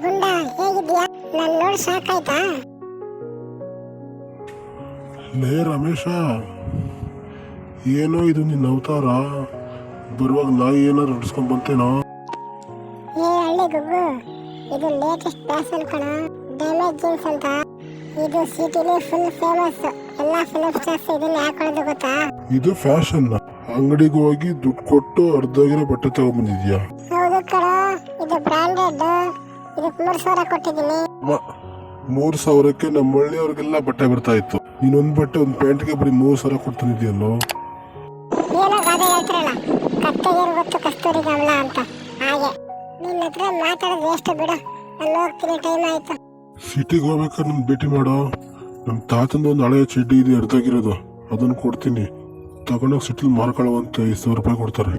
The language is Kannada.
ನನ್ ನೋಡಿ ಸಾಕಾಯ್ತಾ? ಲೇ ರಮೇಶ ಏನೋ ಇದು ನಿನ್ನ ಅವತಾರ. ಬರುವಾಗ ನಾಯಿ ಏನಾರು ಹೊಡ್ಸ್ಕೊಂಡ್ ಬಂತೇನೋ? ಏ ಹಳ್ಳಿ ಗುಗ್ಗು ಇದು ಲೇಟೆಸ್ಟ್ ಫ್ಯಾಷನ್ ಕಣ. ಡ್ಯಾಮೇಜ್ ಜೀನ್ಸ್ ಅಂತ. ಇದು ಸಿಟಿಲಿ ಫುಲ್ ಫೇಮಸ್ ಎಲ್ಲಾ ಫಿಲಮ್ ಸ್ಟಾರ್ಸ್ ಇದನ್ನ ಹಾಕೊಳ್ಳೋದು ಗೊತ್ತಾ? ಇದು ಫ್ಯಾಷನ್ ಅಂಗಡಿಗೆ ಹೋಗಿ ದುಡ್ಡು ಕೊಟ್ಟು ಅರ್ಧಾಗಿರೋ ಬಟ್ಟೆ ತಗೊಂಡ್ಬಂದಿದ್ಯಾ ಹೌದು ಕಣ ಇದು ಬ್ರಾಂಡೆಡ್ ಮೂರು ಸಾವಿರ ಕೊಟ್ಟಿದ್ದೀನಿ. ಮೂರು ಸಾವಿರಕ್ಕೆ ನಮ್ಮ ಹಳ್ಳಿಯವ್ರಿಗೆಲ್ಲ ಬಟ್ಟೆ ಬರ್ತಾ ಇತ್ತು. ನೀನೊಂದ್ ಬಟ್ಟೆ ಒಂದ್ ಪ್ಯಾಂಟ್ಗೆ ಬರೀ ಮೂರ್ ಸಾವಿರ ಕೊಡ್ತಾನಿದ್ಯಲ್ಲೋ ಏನೋ ಗಾದೆ ಹೇಳ್ತಾರಲ್ಲ ಕತ್ತೆಗೇನು ಗೊತ್ತು ಕಸ್ತೂರಿ ಗಮಲ ಅಂತ. ಹಾಗೆ. ನಿನ್ನ ಹತ್ರ ಮಾತಾಡೋದು ಎಷ್ಟು ಬಿಡು. ನಾನು ಹೋಗ್ತೀನಿ ಟೈಮ್ ಆಯ್ತು. ಸಿಟಿಗೆ ಹೋಗ್ಬೇಕಾದ್ರೆ ಭೇಟಿ ಮಾಡೋ. ನಮ್ ತಾತಂದ ಒಂದು ಹಳೆಯ ಚಡ್ಡಿ ಇದೆ ಅರ್ಧಾಗಿರೋದು. ಅದನ್ನ ಕೊಡ್ತೀನಿ. ತಗೊಂಡೋಗಿ ಸಿಟಿಲಿ ಮಾರ್ಕೊಳ್ಳುವಂತ ಐದು ಸಾವಿರ ರೂಪಾಯಿ ಕೊಡ್ತಾರೆ.